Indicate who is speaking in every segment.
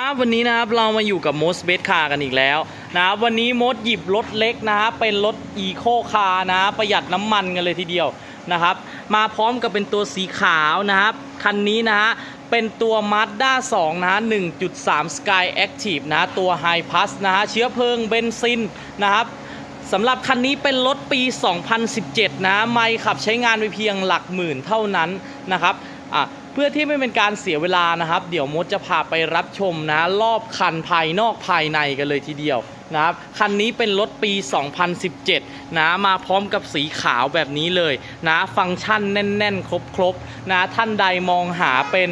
Speaker 1: ครับวันนี้นะครับเรามาอยู่กับม s เบสคากันอีกแล้วนะครับวันนี้มดหยิบรถเล็กนะฮะเป็นรถอีโคคาร์นะประหยัดน้ำมันกันเลยทีเดียวนะครับ มาพร้อมกับเป็นตัวสีขาวนะครับคันนี้นะฮะเป็นตัว Mazda 2นะฮะ1.3 Sky Active นะฮะตัว High Plus นะฮะเชื้อเพลิงเบนซินนะครับสำหรับคันนี้เป็นรถปี 2017 นะไม่ขับใช้งานไปเพียงหลักหมื่นเท่านั้นนะครับอะ พื่อที่ไม่เป็นการเสียเวลานะครับ เดี๋ยวมดจะพาไปรับชมนะ รอบคันภายนอกภายในกันเลยทีเดียวนะครับคันนี้เป็นรถปี 2017 นะ มาพร้อมกับสีขาวแบบนี้เลยนะ ฟังก์ชันแน่น ๆ ครบๆนะ ท่านใดมองหาเป็น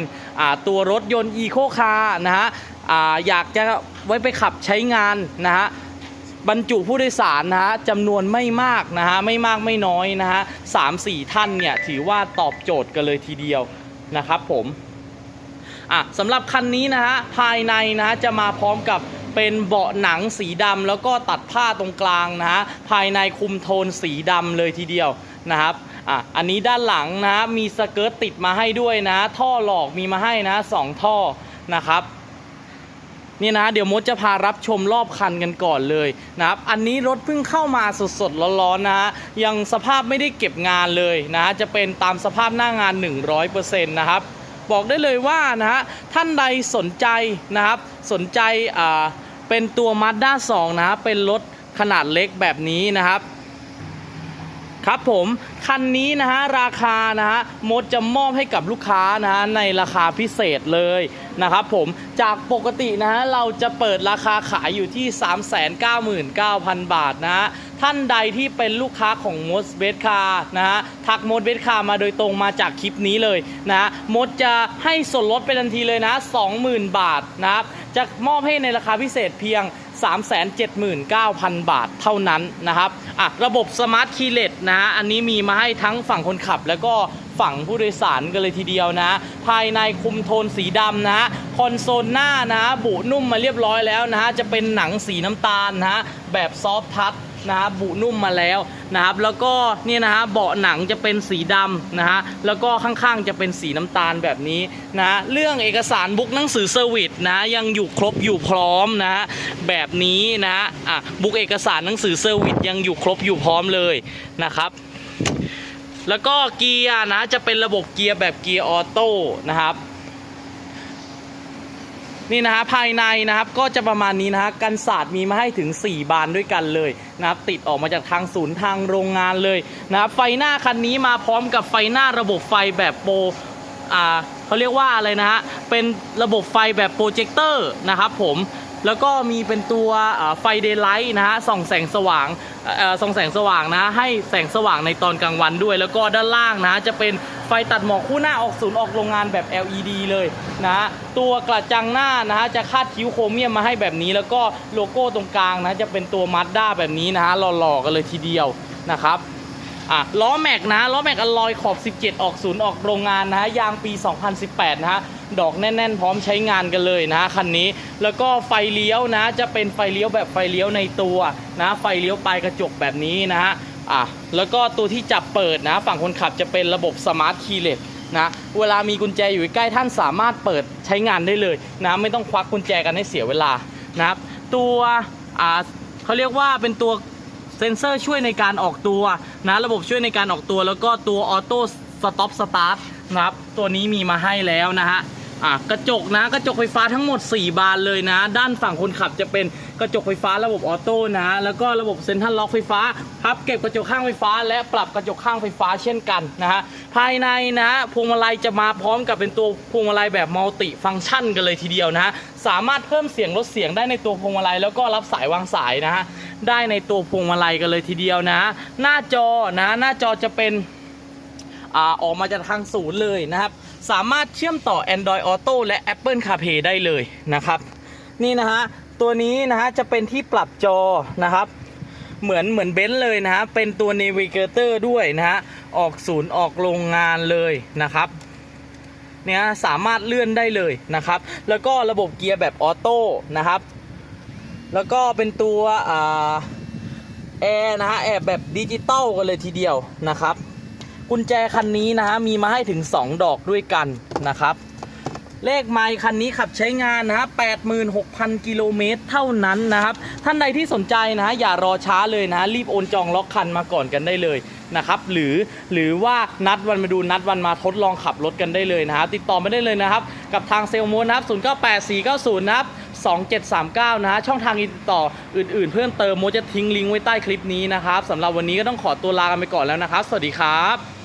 Speaker 1: ตัวรถยนต์อีโคคาร์นะฮะออยากจะไว้ไปขับใช้งานนะฮะบรรจุผู้โดยสารนะฮะจำนวนไม่มากนะฮะไม่มากไม่น้อยนะฮะสามสี่ท่านเนี่ยถือว่าตอบโจทย์กันเลยทีเดียว นะครับผมอะสำหรับคันนี้นะฮะภายในนะฮะจะมาพร้อมกับเป็นเบาะหนังสีดำแล้วก็ตัดผ้าตรงกลางนะฮะภายในคุมโทนสีดำเลยทีเดียวนะครับอะอันนี้ด้านหลังนะฮะมีสเกิร์ตติดมาให้ด้วยนะ ท่อหลอกมีมาให้นะสองท่อนะครับ นี่นะเดี๋ยวมดจะพารับชมรอบคันกันก่อนเลยนะครับอันนี้รถเพิ่งเข้ามาสดๆร้อนๆนะฮะยังสภาพไม่ได้เก็บงานเลยนะฮะจะเป็นตามสภาพหน้างาน 100%นะครับบอกได้เลยว่านะฮะท่านใดสนใจนะครับสนใจอ่าเป็นตัว Mazda 2 นะฮะเป็นรถขนาดเล็กแบบนี้นะครับ ครับผมคันนี้นะฮะราคานะฮะมดจะมอบให้กับลูกค้านะฮะในราคาพิเศษเลยนะครับผมจากปกตินะฮะเราจะเปิดราคาขายอยู่ที่ 399,000 บาทนะฮะ ท่านใดที่เป็นลูกค้าของมดเบสคาร์นะฮะทักมดเบสคาร์มาโดยตรงมาจากคลิปนี้เลยนะฮะมดจะให้ส่วนลดไปทันทีเลยนะ20,000 บาทนะครับจะมอบให้ในราคาพิเศษเพียง 379,000 บาทเท่านั้นนะครับอะระบบสมาร์ทคีย์เลสนะฮะอันนี้มีมาให้ทั้งฝั่งคนขับแล้วก็ฝั่งผู้โดยสารกันเลยทีเดียวนะ ภายในคุมโทนสีดำนะฮะคอนโซลหน้านะฮะบุนุ่มมาเรียบร้อยแล้วนะฮะจะเป็นหนังสีน้ำตาลนะฮะแบบซอฟทัช นะฮะบุนุ่มมาแล้วนะครับ แล้วก็นี่นะฮะเบาะหนังจะเป็นสีดำนะฮะแล้วก็ข้างๆจะเป็นสีน้ำตาลแบบนี้นะ เรื่องเอกสารบุ๊กหนังสือเซอร์วิสนะยังอยู่ครบอยู่พร้อมนะแบบนี้นะอะบุ๊กเอกสารหนังสือเซอร์วิสยังอยู่ครบอยู่พร้อมเลยนะครับแล้วก็เกียร์นะจะเป็นระบบเกียร์แบบเกียร์ออโต้นะครับ นี่นะฮะภายในนะครับก็จะประมาณนี้นะฮะกันศาสตร์มีมาให้ถึง 4 บานด้วยกันเลยนะครับติดออกมาจากทางศูนย์ทางโรงงานเลยนะครับไฟหน้าคันนี้มาพร้อมกับไฟหน้าระบบไฟแบบโปรอ่าเขาเรียกว่าอะไรนะฮะเป็นระบบไฟแบบโปรเจคเตอร์นะครับผม แล้วก็มีเป็นตัวไฟเดย์ไลท์นะฮะส่องแสงสว่างส่องแสงสว่างนะให้แสงสว่างในตอนกลางวันด้วย แล้วก็ด้านล่างนะจะเป็นไฟตัดหมอกคู่หน้าออกศูนย์ออกโรงงานแบบ LED เลยนะฮะตัวกระจังหน้านะฮะจะคาดคิ้วโครเมียมมาให้แบบนี้ แล้วก็โลโก้ตรงกลางนะจะเป็นตัวมัดด้าแบบนี้นะฮะหล่อๆกันเลยทีเดียวนะครับ อะล้อแม็กนะล้อแม็กอลอยขอบ 17 ออกศูนย์ออกโรงงานนะฮะยางปี 2018 นะฮะดอกแน่น ๆ พร้อมใช้งานกันเลยนะฮะคันนี้ แล้วก็ไฟเลี้ยวนะ จะเป็นไฟเลี้ยวแบบไฟเลี้ยวในตัวนะไฟเลี้ยวปลายกระจกแบบนี้นะฮะอะแล้วก็ตัวที่จับเปิดนะ ฝั่งคนขับจะเป็นระบบสมาร์ทคีย์เลสนะเวลามีกุญแจอยู่ใกล้ท่านสามารถเปิดใช้งานได้เลยนะไม่ต้องควักกุญแจกันให้เสียเวลานะครับตัวอ่าเขาเรียกว่าเป็นตัว เซ็นเซอร์ช่วยในการออกตัวนะระบบช่วยในการออกตัว แล้วก็ตัวออโต้สต็อปสตาร์ทนะครับตัวนี้มีมาให้แล้วนะฮะ อะกระจกนะกระจกไฟฟ้าทั้งหมด 4 บานเลยนะ ด้านฝั่งคนขับจะเป็นกระจกไฟฟ้าระบบออโต้นะ แล้วก็ระบบเซ็นทรัลล็อกไฟฟ้าพับเก็บกระจกข้างไฟฟ้า และปรับกระจกข้างไฟฟ้าเช่นกันนะฮะภายในนะพวงมาลัยจะมาพร้อมกับเป็นตัวพวงมาลัยแบบมัลติฟังก์ชันกันเลยทีเดียวนะฮะสามารถเพิ่มเสียงลดเสียงได้ในตัวพวงมาลัยแล้วก็รับสายวางสายนะฮะได้ในตัวพวงมาลัยกันเลยทีเดียวนะ หน้าจอนะหน้าจอจะเป็นอ่าออกมาจากทางศูนย์เลยนะครับ สามารถเชื่อมต่อ Android Auto และ Apple CarPlay ได้เลยนะครับ นี่นะฮะตัวนี้นะฮะจะเป็นที่ปรับจอนะครับ เหมือนเหมือนเบนซ์เลยนะฮะเป็นตัว Navigator ด้วยนะฮะออกศูนย์ออกโรงงานเลยนะครับเนี่ยสามารถเลื่อนได้เลยนะครับ แล้วก็ระบบเกียร์แบบออโต้นะครับ แล้วก็เป็นตัวแอร์นะฮะแอร์แบบดิจิตอลกันเลยทีเดียวนะครับ กุญแจคันนี้นะฮะมีมาให้ถึง 2 ดอกด้วยกันนะครับ เลขไมล์คันนี้ขับใช้งานนะฮะ86,000 กิโลเมตรเท่านั้นนะครับ ท่านใดที่สนใจนะฮะอย่ารอช้าเลยนะฮะรีบโอนจองล็อกคันมาก่อนกันได้เลยนะครับหรือหรือว่านัดวันมาดูนัดวันมาทดลองขับรถกันได้เลยนะครับ ติดต่อมาได้เลยนะครับ กับทางเซลโมนะครับ098490นะครับ2739 นะฮะช่องทางติดต่ออื่น ๆ เพิ่มเติมโมจะทิ้งลิงก์ไว้ใต้คลิปนี้นะครับสำหรับวันนี้ก็ต้องขอตัวลากันไปก่อนแล้วนะครับ สวัสดีครับ